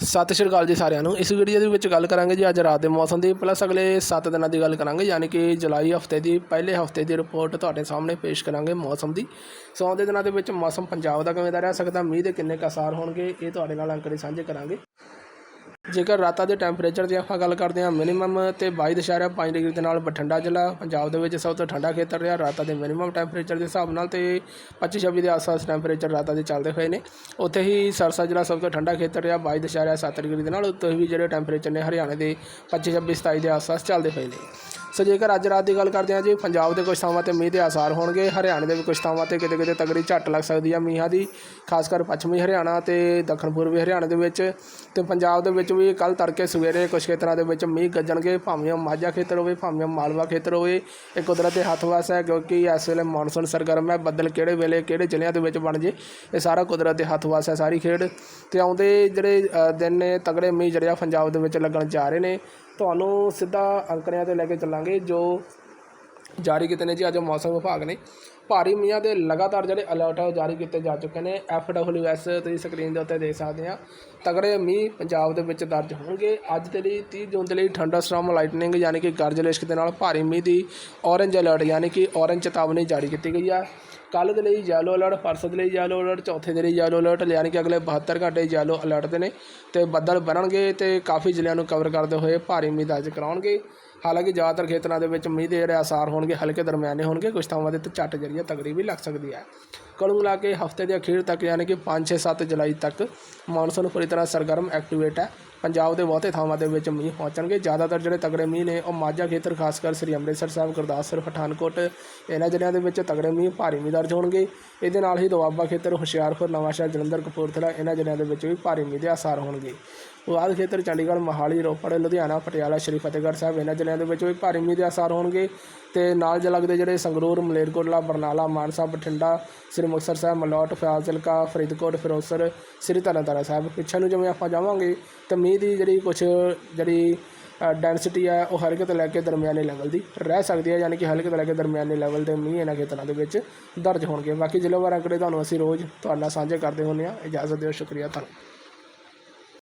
ਸਤਿ ਸ਼੍ਰੀ ਅਕਾਲ ਜੀ ਸਾਰਿਆਂ ਨੂੰ। ਇਸ ਵੀਡੀਓ ਦੇ ਵਿੱਚ ਗੱਲ ਕਰਾਂਗੇ ਜੀ ਅੱਜ ਰਾਤ ਦੇ ਮੌਸਮ ਦੀ। ਪਲੱਸ ਅਗਲੇ 7 ਦਿਨਾਂ ਦੀ ਗੱਲ ਕਰਾਂਗੇ, ਯਾਨੀ ਕਿ ਜੁਲਾਈ ਹਫ਼ਤੇ ਦੀ, ਪਹਿਲੇ ਹਫ਼ਤੇ ਦੀ ਰਿਪੋਰਟ ਤੁਹਾਡੇ ਸਾਹਮਣੇ ਪੇਸ਼ ਕਰਾਂਗੇ ਮੌਸਮ ਦੀ। ਸੋ ਆਉਂਦੇ ਦਿਨਾਂ ਦੇ ਵਿੱਚ ਮੌਸਮ ਪੰਜਾਬ ਦਾ ਕਿਵੇਂ ਦਾ ਰਹਿ ਸਕਦਾ, ਮੀਂਹ ਦੇ ਕਿੰਨੇ ਕੁ ਹੋਣਗੇ, ਇਹ ਤੁਹਾਡੇ ਨਾਲ ਅੰਕੜੇ ਸਾਂਝੇ ਕਰਾਂਗੇ। ਜੇਕਰ ਰਾਤਾਂ ਦੇ ਟੈਂਪਰੇਚਰ ਦੀ ਆਪਾਂ ਗੱਲ ਕਰਦੇ ਹਾਂ ਮਿਨੀਮਮ ਤੇ 22.5 ਡਿਗਰੀ ਦੇ ਨਾਲ ਬਠਿੰਡਾ ਜ਼ਿਲ੍ਹਾ, ਪੰਜਾਬ ਦੇ ਵਿੱਚ ਸਭ ਤੋਂ ਠੰਡਾ ਖੇਤਰ ਰਿਹਾ, ਰਾਤਾਂ ਦੇ ਮਿਨੀਮਮ ਟੈਂਪਰੇਚਰ ਦੇ ਹਿਸਾਬ ਨਾਲ ਤੇ 25-26 ਦੇ ਆਸ-ਪਾਸ ਟੈਂਪਰੇਚਰ ਰਾਤਾਂ ਦੇ ਚੱਲਦੇ ਹੋਏ ਨੇ। ਉੱਥੇ ਹੀ ਸਰਸਾ ਜ਼ਿਲ੍ਹਾ ਸਭ ਤੋਂ ਠੰਡਾ ਖੇਤਰ ਰਿਹਾ 22.7 ਡਿਗਰੀ ਦੇ ਨਾਲ, ਉੱਥੇ ਵੀ ਜਿਹੜੇ ਟੈਂਪਰੇਚਰ ਨੇ ਹਰਿਆਣੇ ਦੇ 25-26 27 ਦੇ ਆਸ-ਪਾਸ ਚੱਲਦੇ ਹੋਏ ਨੇ। ਸੋ ਜੇਕਰ ਅੱਜ ਰਾਤ ਦੀ ਗੱਲ ਕਰਦੇ ਹਾਂ ਜੀ, ਪੰਜਾਬ ਦੇ ਕੁਝ ਥਾਵਾਂ ਤੇ ਮੀਂਹ ਦੇ ਆਸਾਰ ਹੋਣਗੇ, ਹਰਿਆਣੇ ਦੇ ਵੀ ਕੁਝ ਥਾਵਾਂ ਤੇ ਕਿਤੇ ਕਿਤੇ ਤਗੜੀ ਝੱਟ ਲੱਗ ਸਕਦੀ ਹੈ ਮੀਂਹਾਂ ਦੀ, ਖਾਸ ਕਰ ਪੱਛਮੀ ਹਰਿਆਣਾ ਤੇ ਦੱਖਣ ਪੂਰਬੀ ਹਰਿਆਣਾ ਦੇ ਵਿੱਚ ਤੇ ਪੰਜਾਬ ਦੇ ਵਿੱਚ ਵੀ ਕੱਲ ਤੜਕੇ ਸਵੇਰੇ ਕੁਝ ਖੇਤਰਾਂ ਦੇ ਵਿੱਚ ਮੀਂਹ ਗੱਜਣਗੇ, ਭਾਵੇਂ ਉਹ ਮਾਝਾ ਖੇਤਰ ਹੋਵੇ, ਭਾਵੇਂ ਉਹ ਮਾਲਵਾ ਖੇਤਰ ਹੋਵੇ। ਇਹ ਕੁਦਰਤ ਦੇ ਹੱਥ ਵਾਸ ਹੈ ਕਿਉਂਕਿ ਇਸ ਵੇਲੇ ਮੌਨਸੂਨ ਸਰਗਰਮ ਹੈ। ਬੱਦਲ ਕਿਹੜੇ ਵੇਲੇ, ਕਿਹੜੇ ਜ਼ਿਲ੍ਹਿਆਂ ਦੇ ਵਿੱਚ ਬਣ ਜੇ, ਇਹ ਸਾਰਾ ਕੁਦਰਤ ਦੇ ਹੱਥ ਵਾਸ ਹੈ ਸਾਰੀ ਖੇਡ। ਤੇ ਆਉਂਦੇ ਜਿਹੜੇ ਦਿਨ ਨੇ, ਤਗੜੇ ਮੀਂਹ ਜਿਹੜੇ ਆ ਪੰਜਾਬ ਦੇ ਵਿੱਚ ਲੱਗਣ ਜਾ ਰਹੇ ਨੇ, ਤੁਹਾਨੂੰ ਸਿੱਧਾ ਅੰਕੜਿਆਂ ਤੇ ਲੈ ਕੇ ਚੱਲਾਂਗੇ, ਜੋ ਜਾਰੀ ਕੀਤੇ ਨੇ ਜੀ, ਅੱਜ ਮੌਸਮ ਵਿਭਾਗ ਨੇ। ਭਾਰੀ ਮੀਂਹਾਂ ਦੇ ਲਗਾਤਾਰ ਜਿਹੜੇ ਅਲਰਟ ਆ, ਉਹ ਜਾਰੀ ਕੀਤੇ ਜਾ ਚੁੱਕੇ ਨੇ। ਐਫਡਬਲਯੂਐਸ ਤੁਸੀਂ ਸਕਰੀਨ ਦੇ ਉੱਤੇ ਦੇਖ ਸਕਦੇ ਆ। ਤਗੜੇ ਮੀਂਹ ਪੰਜਾਬ ਦੇ ਵਿੱਚ ਦਰਜ ਹੋਣਗੇ। ਅੱਜ ਦੇ ਲਈ 30 ਜੂਨ ਦੇ ਲਈ ਠੰਡਾ ਥੰਡਰਸਟਾਰਮ ਲਾਈਟਨਿੰਗ ਯਾਨੀ ਕਿ ਗਰਜ ਲਿਸ਼ਕ ਦੇ ਨਾਲ ਭਾਰੀ ਮੀਂਹ ਦੀ ਔਰੇਂਜ ਅਲਰਟ ਯਾਨੀ ਕਿ ਔਰੇਂਜ ਚੇਤਾਵਨੀ ਜਾਰੀ ਕੀਤੀ ਗਈ ਹੈ ਕੱਲ੍ਹ ਦੇ ਲਈ ਯੈਲੋ ਅਲਰਟ ਪਰਸੋਂ ਦੇ ਲਈ ਯੈਲੋ ਅਲਰਟ ਚੌਥੇ ਦੇ ਲਈ ਯੈਲੋ ਅਲਰਟ ਯਾਨੀ ਕਿ ਅਗਲੇ 72 ਘੰਟੇ ਯੈਲੋ ਅਲਰਟ ਦੇ ਨੇ ਤੇ ਬੱਦਲ ਬਣਨਗੇ ਤੇ ਕਾਫੀ ਜ਼ਿਲ੍ਹਿਆਂ ਨੂੰ ਕਵਰ ਕਰਦੇ ਹੋਏ ਭਾਰੀ ਮੀਂਹ ਦਰਜ ਕਰਾਉਣਗੇ। ਹਾਲਾਂਕਿ ਜ਼ਿਆਦਾਤਰ ਖੇਤਰਾਂ ਦੇ ਵਿੱਚ ਮੀਂਹ ਦੇ ਜਿਹੜੇ ਆਸਾਰ ਹੋਣਗੇ, ਹਲਕੇ ਦਰਮਿਆਨੇ ਹੋਣਗੇ ਕੁਝ ਥਾਵਾਂ ਦੇ ਤੇ ਝੱਟ ਜਰੀਆ ਤਗੜੀ ਵੀ ਲੱਗ ਸਕਦੀ ਹੈ। ਕੁੱਲ ਮਿਲਾ ਕੇ ਹਫ਼ਤੇ ਦੇ ਅਖੀਰ ਤੱਕ ਯਾਨੀ ਕਿ 5 6 7 ਜੁਲਾਈ ਤੱਕ ਮੌਨਸੂਨ ਪੂਰੀ ਤਰ੍ਹਾਂ ਸਰਗਰਮ ਐਕਟੀਵੇਟ ਹੈ। ਪੰਜਾਬ ਦੇ ਬਹੁਤੇ ਥਾਵਾਂ ਦੇ ਵਿੱਚ ਮੀਂਹ ਪਹੁੰਚਣਗੇ। ਜ਼ਿਆਦਾਤਰ ਜਿਹੜੇ ਤਗੜੇ ਮੀਂਹ ਨੇ ਉਹ ਮਾਝਾ ਖੇਤਰ, ਖਾਸ ਕਰ ਸ੍ਰੀ ਅੰਮ੍ਰਿਤਸਰ ਸਾਹਿਬ, ਗੁਰਦਾਸਪੁਰ, ਪਠਾਨਕੋਟ, ਇਹਨਾਂ ਜ਼ਿਲ੍ਹਿਆਂ ਦੇ ਵਿੱਚ ਤਗੜੇ ਮੀਂਹ ਭਾਰੀ ਮੀਂਹ ਦਰਜ ਹੋਣਗੇ। ਇਹਦੇ ਨਾਲ ਹੀ ਦੁਆਬਾ ਖੇਤਰ, ਹੁਸ਼ਿਆਰਪੁਰ ਨਵਾਂਸ਼ਹਿਰ ਜਲੰਧਰ, ਕਪੂਰਥਲਾ, ਇਹਨਾਂ ਜ਼ਿਲ੍ਹਿਆਂ ਦੇ ਵਿੱਚ ਵੀ ਭਾਰੀ ਮੀਂਹ ਦੇ ਆਸਾਰ ਹੋਣਗੇ। ਬਾਅਦ ਖੇਤਰ ਚੰਡੀਗੜ੍ਹ, ਮੋਹਾਲੀ, ਰੋਪੜ, ਲੁਧਿਆਣਾ, ਪਟਿਆਲਾ, ਸ਼੍ਰੀ ਫਤਿਹਗੜ੍ਹ ਸਾਹਿਬ, ਇਹਨਾਂ ਜ਼ਿਲ੍ਹਿਆਂ ਦੇ ਵਿੱਚ ਵੀ ਭਾਰੀ ਮੀਂਹ ਦੇ ਆਸਾਰ ਹੋਣਗੇ। ਤੇ ਨਾਲ ਜੇ ਲੱਗਦੇ ਜਿਹੜੇ ਸੰਗਰੂਰ, ਮਲੇਰਕੋਟਲਾ, ਬਰਨਾਲਾ, ਮਾਨਸਾ, ਬਠਿੰਡਾ ਸ੍ਰੀ ਮੁਕਤਸਰ ਸਾਹਿਬ, ਮਲੌਟ ਫਾਜ਼ਿਲਕਾ ਫਰੀਦਕੋਟ ਫਿਰੋਜ਼ਸਰ ਸ੍ਰੀ ਤਰਨਤਾਰਨ ਸਾਹਿਬ। ਪਿੱਛੇ ਨੂੰ ਜਿਵੇਂ ਆਪਾਂ ਜਾਵਾਂਗੇ, ਤਾਂ ਮੀਂਹ ਦੀ ਜਿਹੜੀ ਕੁਛ, ਜਿਹੜੀ ਡੈਂਸਿਟੀ ਹੈ ਉਹ ਹਲਕੇ ਤੋਂ ਲੈ ਕੇ ਦਰਮਿਆਨੇ ਲੈਵਲ ਦੀ ਰਹਿ ਸਕਦੀ ਹੈ ਯਾਨੀ ਕਿ ਹਲਕੇ ਤੋਂ ਲੈ ਕੇ ਦਰਮਿਆਨੇ ਲੈਵਲ ਦੇ ਮੀਂਹ ਇਹਨਾਂ ਖੇਤਰਾਂ ਦੇ ਵਿੱਚ ਦਰਜ ਹੋਣਗੇ। ਬਾਕੀ ਜ਼ਿਲ੍ਹੇਵਾਰ ਅੰਕੜੇ ਤੁਹਾਨੂੰ ਅਸੀਂ ਰੋਜ਼ ਤੁਹਾਡੇ ਨਾਲ ਸਾਂਝੇ ਕਰਦੇ ਹੁੰਦੇ ਹਾਂ। ਇਜਾਜ਼ਤ ਦਿਓ, ਸ਼ੁਕਰੀਆ ਤੁਹਾਨੂੰ।